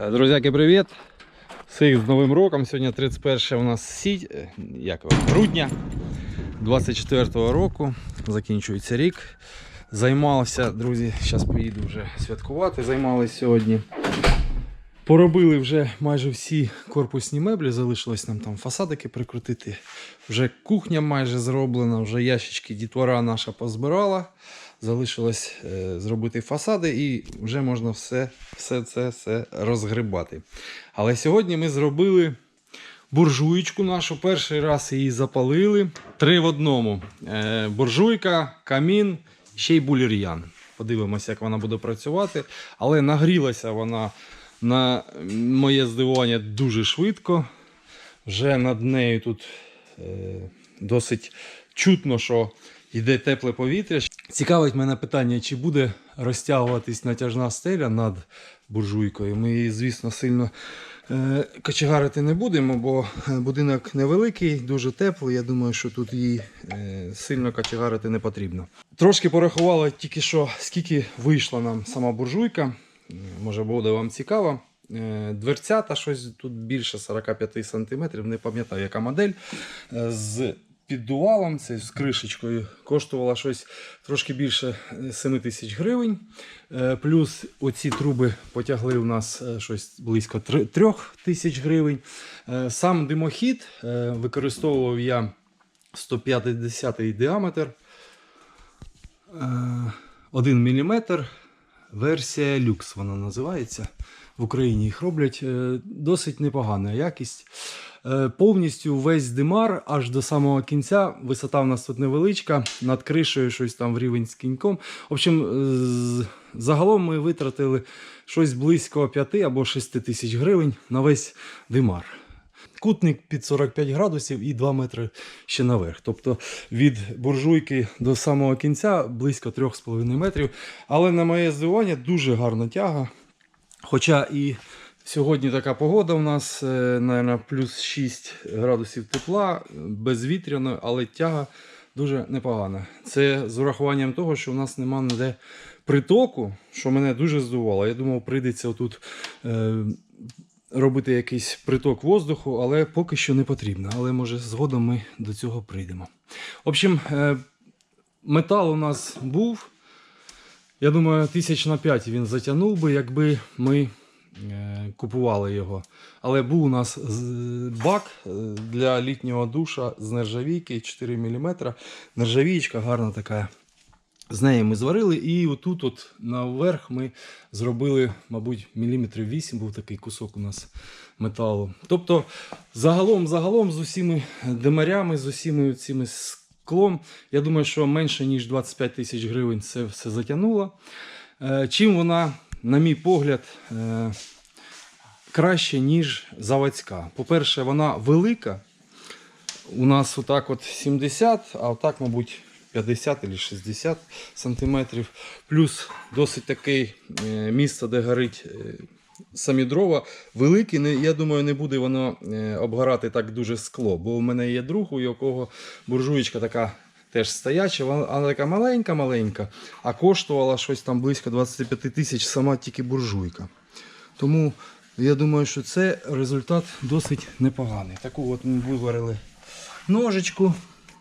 Е, Друзяки, привіт! Всіх з Новим роком. Сьогодні 31 у нас сі... е, як... грудня 24-го року. Закінчується рік. Займався, друзі, зараз поїду вже святкувати. Займалися сьогодні. Поробили вже майже всі корпусні меблі, залишилось нам там фасадики прикрутити. Вже кухня майже зроблена, вже ящички дітвора наша позбирала. Залишилось е, зробити фасади і вже можна все, все це все розгрибати. Але сьогодні ми зробили буржуєчку нашу. Перший раз її запалили. Три в одному. Е, буржуйка, камін, ще й булір'ян. Подивимося, як вона буде працювати. Але нагрілася вона на моє здивування дуже швидко. Вже над нею тут е, досить чутно, що йде тепле повітря. Цікавить мене питання, чи буде розтягуватись натяжна стеля над буржуйкою. Ми її, звісно, сильно е, кочегарити не будемо, бо будинок невеликий, дуже теплий. Я думаю, що тут її е, сильно кочегарити не потрібно. Трошки порахували тільки що, скільки вийшла нам сама буржуйка. Е, Може буде вам цікаво. Е, Дверцята щось тут більше 45 см, не пам'ятаю, яка модель. Е, З піддувалом, це з кришечкою, коштувала щось трошки більше 7 тисяч гривень. Е, Плюс оці труби потягли у нас е, щось близько 3 тисяч гривень. Е, Сам димохід е, використовував я 150 діаметр. 1 мм. Версія люкс вона називається. В Україні їх роблять. Е, Досить непогана якість. Е, Повністю весь димар аж до самого кінця. Висота в нас тут невеличка, над кришею щось там в рівень з кіньком. В общем, е, загалом ми витратили щось близько 5 або 6 тисяч гривень на весь димар. Кутник під 45 градусів і 2 метри ще наверх. Тобто від буржуйки до самого кінця близько 3,5 метрів. Але на моє здивування дуже гарна тяга. Хоча і сьогодні така погода у нас, е, плюс 6 градусів тепла, безвітряно, але тяга дуже непогана. Це з урахуванням того, що у нас нема ніде притоку, що мене дуже здивувало. Я думав, прийдеться тут е, робити якийсь приток воздуху, але поки що не потрібно. Але може згодом ми до цього прийдемо. В общем, е, метал у нас був. Я думаю, тисяч на 5 він затягнув би, якби ми купували його. Але був у нас бак е, для літнього душа з нержавійки 4 мм. Нержавієчка гарна така. З неї ми зварили, і отут, от наверх, ми зробили, мабуть, міліметрів 8 був такий кусок у нас металу. Тобто, загалом, загалом, з усіми демарями, з усіми цими склом, я думаю, що менше ніж 25 тисяч гривень це все затягнуло. Е, Чим вона, на мій погляд, е, краще, ніж заводська. По-перше, вона велика. У нас отак от 70, а отак, мабуть, 50 або 60 сантиметрів. Плюс досить таке місце, де горить е, самі дрова. Велике, не- я думаю, не буде воно е, обгорати так дуже скло. Бо у мене є друг, у якого буржуєчка така теж стояча, вона така маленька-маленька, а коштувала щось там близько 25 тисяч сама тільки буржуйка. Тому я думаю, що це результат досить непоганий. Таку от ми виварили ножичку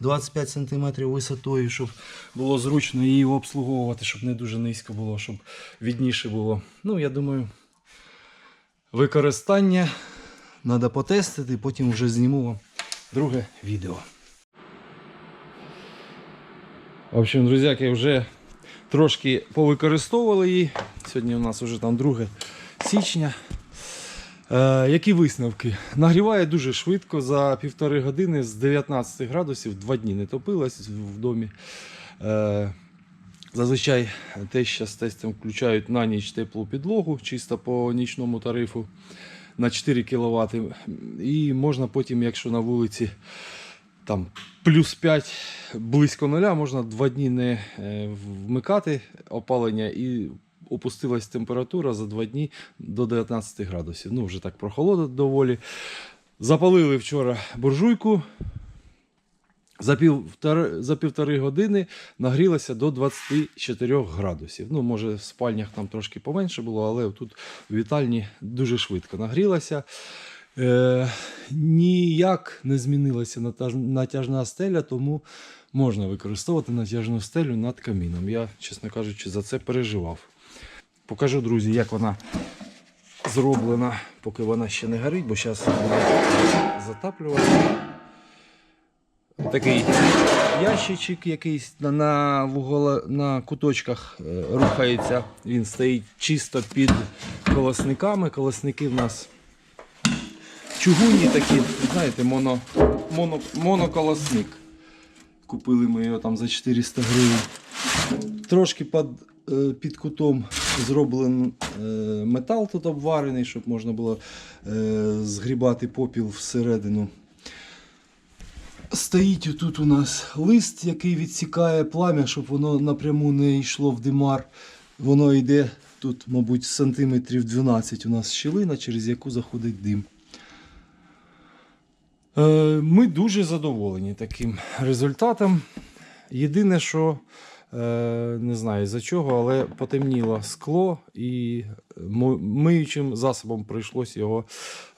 25 см висотою, щоб було зручно її обслуговувати, щоб не дуже низько було, щоб відніше було. Ну, я думаю, використання треба потестити, потім вже зніму вам друге відео. В общем, друзяки, вже трошки повикористовували її. Сьогодні у нас вже там 2 січня. Е, які висновки? Нагріває дуже швидко, за півтори години з 19 градусів, два дні не топилась в домі. Е, зазвичай те, що з тестом включають на ніч теплу підлогу, чисто по нічному тарифу на 4 кВт. І можна потім, якщо на вулиці там плюс 5 близько нуля, можна два дні не е, вмикати опалення і опустилась температура за два дні до 19 градусів. Ну, вже так прохолодно доволі. Запалили вчора буржуйку. За, півтори, за півтори години нагрілася до 24 градусів. Ну, може, в спальнях там трошки поменше було, але тут у вітальні дуже швидко нагрілася. Е, ніяк не змінилася натяжна стеля, тому можна використовувати натяжну стелю над каміном. Я, чесно кажучи, за це переживав. Покажу, друзі, як вона зроблена, поки вона ще не горить, бо зараз затаплювати. Такий ящичок якийсь на, на, вугола, на куточках е, рухається. Він стоїть чисто під колосниками. Колосники в нас чугунні такі, знаєте, моно, моно, моноколосник. Купили ми його там за 400 гривень. Трошки під, е, під кутом зроблений е, метал тут обварений, щоб можна було е, згрібати попіл всередину. Стоїть отут у нас лист, який відсікає плам'я, щоб воно напряму не йшло в димар. Воно йде тут, мабуть, сантиметрів 12 у нас щілина, через яку заходить дим. Е, Ми дуже задоволені таким результатом. Єдине, що е, не знаю за чого, але потемніло скло і миючим засобом прийшлося його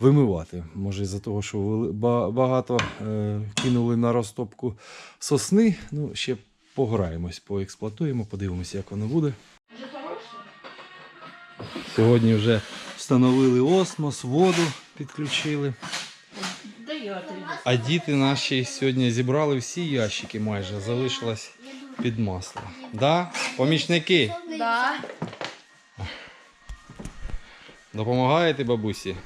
вимивати. Може, із-за того, що багато е, кинули на розтопку сосни. Ну, ще пограємось, поексплуатуємо, подивимося, як воно буде. Сьогодні вже встановили осмос, воду підключили. А діти наші сьогодні зібрали всі ящики майже, залишилось під масло. Да? Помічники, Да. допомагаєте бабусі?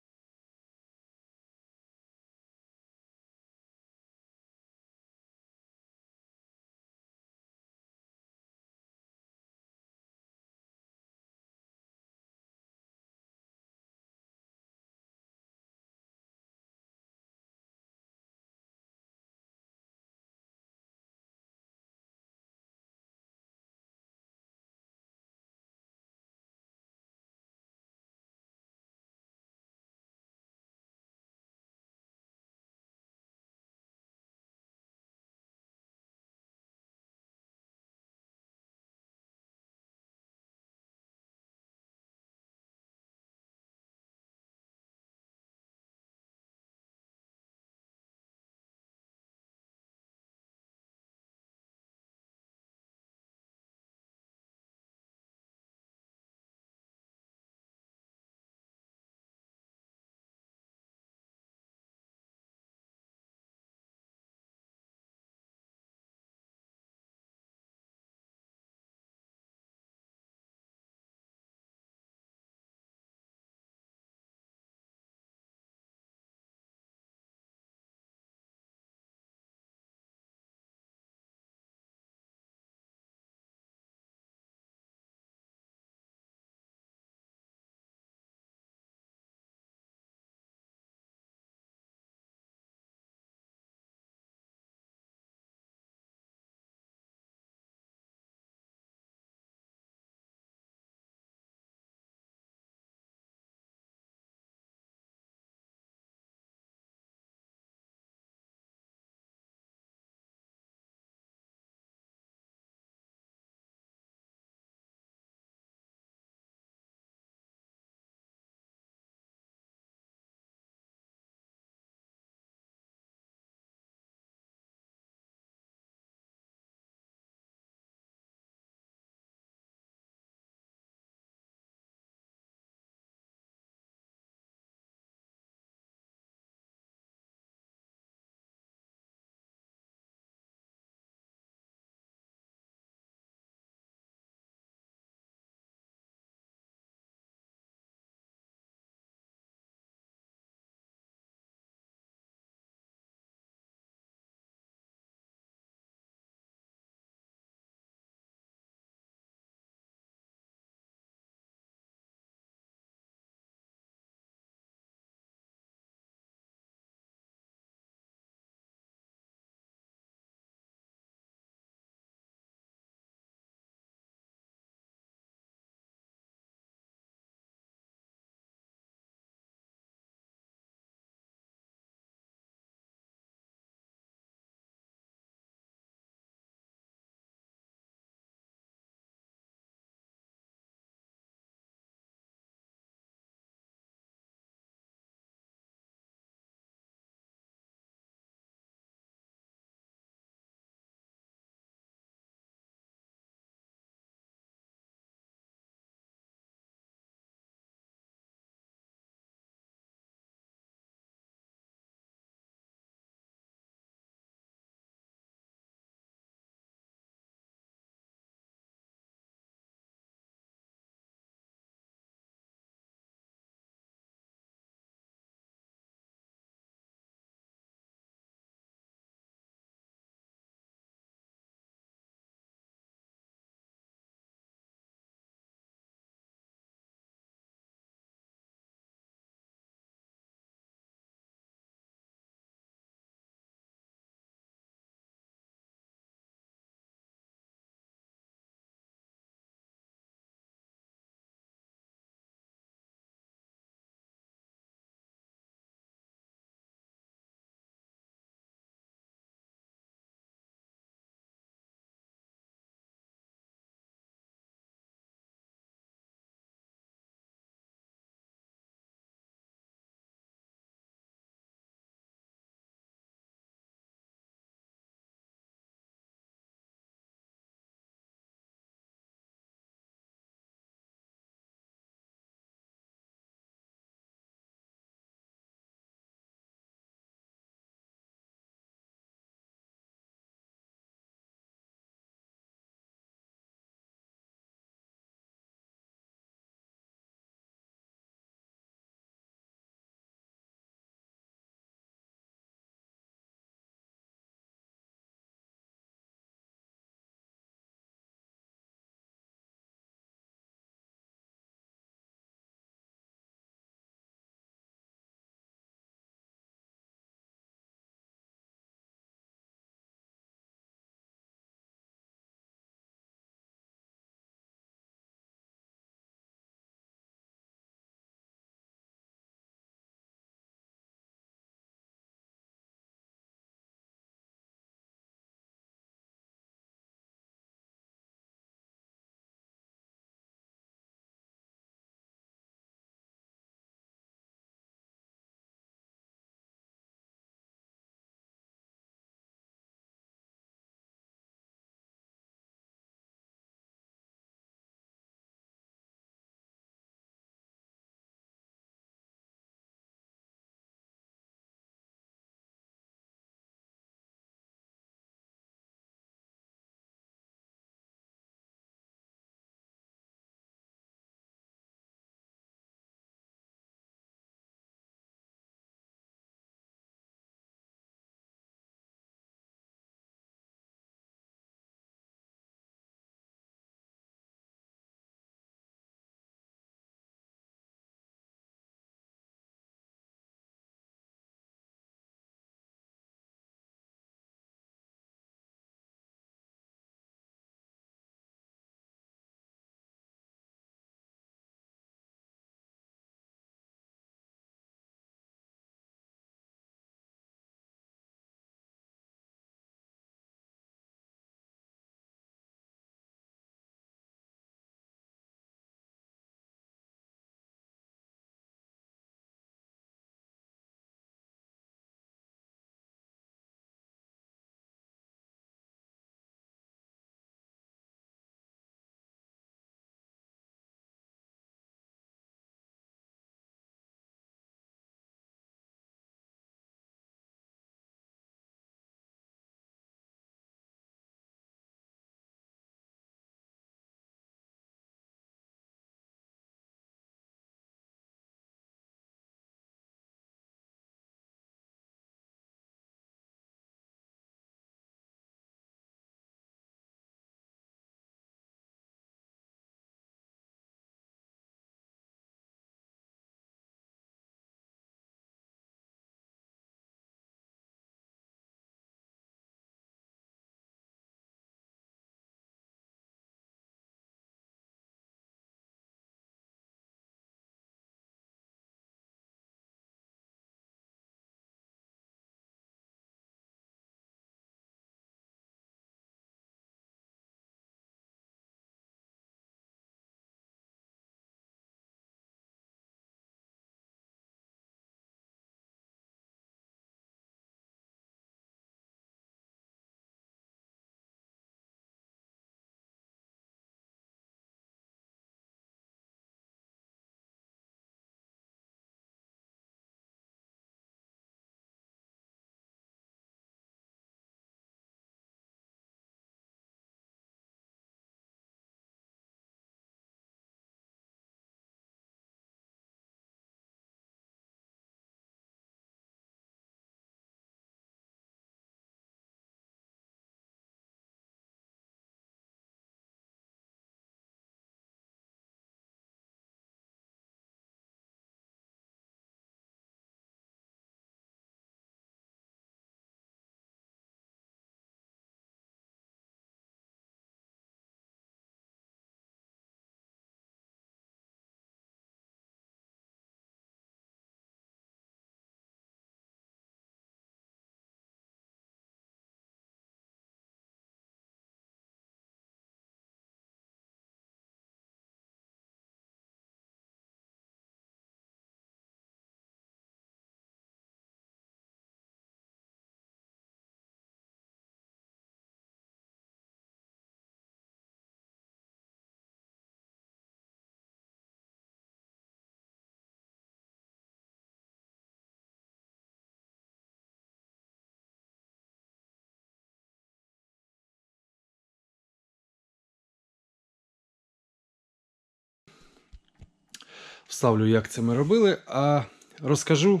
Вставлю, як це ми робили, а розкажу,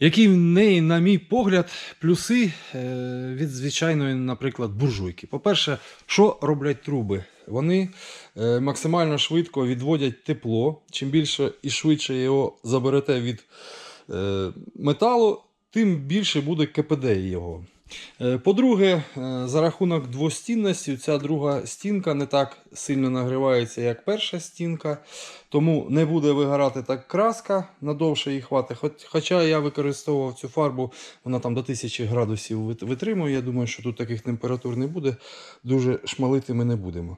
які в неї, на мій погляд, плюси е, від звичайної, наприклад, буржуйки. По-перше, що роблять труби? Вони е, максимально швидко відводять тепло. Чим більше і швидше його заберете від е, металу, тим більше буде КПД його. Е, По-друге, е, за рахунок двостінності, ця друга стінка не так сильно нагрівається, як перша стінка, тому не буде вигорати так краска, надовше її хватить. Хоч- Хоча я використовував цю фарбу, вона там до 1000 градусів витримує. Я думаю, що тут таких температур не буде, дуже шмалити ми не будемо.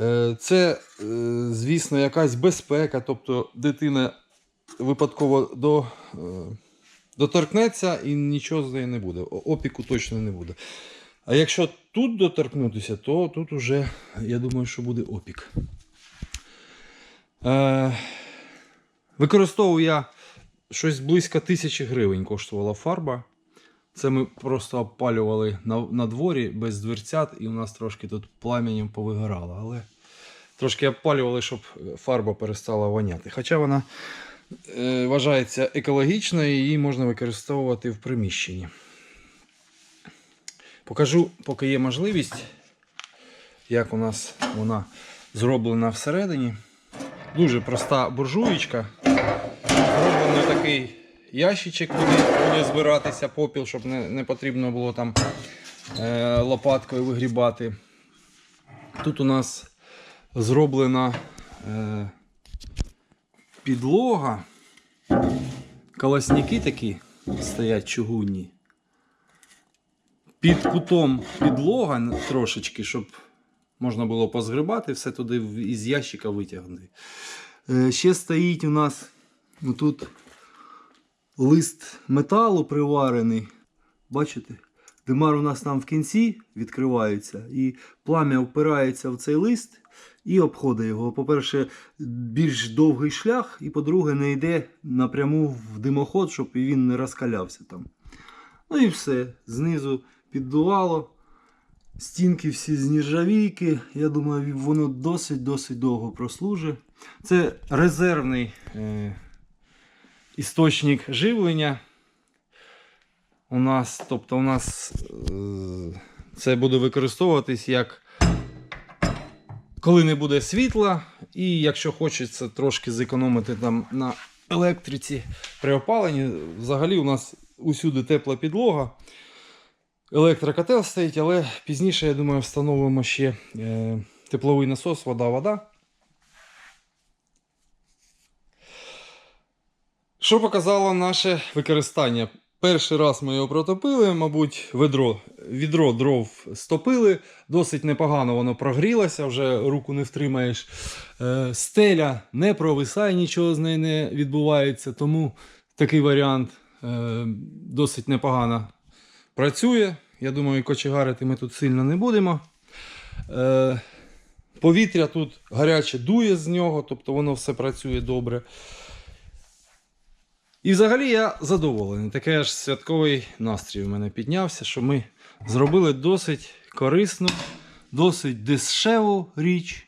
Е, Це, звісно, якась безпека, тобто дитина випадково до. Доторкнеться і нічого з нею не буде. Опіку точно не буде. А якщо тут доторкнутися, то тут уже, я думаю, що буде опік. Е, використовую я щось близько тисячі гривень коштувала фарба. Це ми просто опалювали на, на дворі без дверцят, і у нас трошки тут пламенем повигорало. Але трошки опалювали, щоб фарба перестала воняти. Хоча вона вважається екологічною, її можна використовувати в приміщенні. Покажу, поки є можливість, як у нас вона зроблена всередині. Дуже проста буржуєчка. Зроблений такий ящичок, куди буде збиратися попіл, щоб не, не потрібно було там е, лопаткою вигрібати. Тут у нас зроблена е, підлога. Колосники такі стоять чугунні. Під кутом підлога трошечки, щоб можна було позгрібати, все туди із ящика витягнути. Е, Ще стоїть у нас тут лист металу приварений. Бачите? Димар у нас там в кінці відкривається, і плам'я впирається в цей лист і обходить його. По-перше, більш довгий шлях, і по-друге, не йде напряму в димоход, щоб він не розкалявся там. Ну і все. Знизу піддувало. Стінки всі з нержавійки. Я думаю, воно досить-досить довго прослужить. Це резервний е, істочник живлення. У нас, тобто, у нас е, це буде використовуватись як коли не буде світла, і якщо хочеться трошки зекономити там на електриці при опаленні, взагалі у нас усюди тепла підлога. Електрокотел стоїть, але пізніше, я думаю, встановимо ще е, тепловий насос, вода-вода. Що показало наше використання? Перший раз ми його протопили, мабуть, ведро, відро дров стопили, досить непогано воно прогрілося, вже руку не втримаєш. Е, стеля не провисає, нічого з нею не відбувається, тому такий варіант е, досить непогано працює. Я думаю, кочегарити ми тут сильно не будемо. Е, повітря тут гаряче дує з нього, тобто воно все працює добре. І взагалі я задоволений. Таке ж святковий настрій у мене піднявся, що ми зробили досить корисну, досить дешеву річ.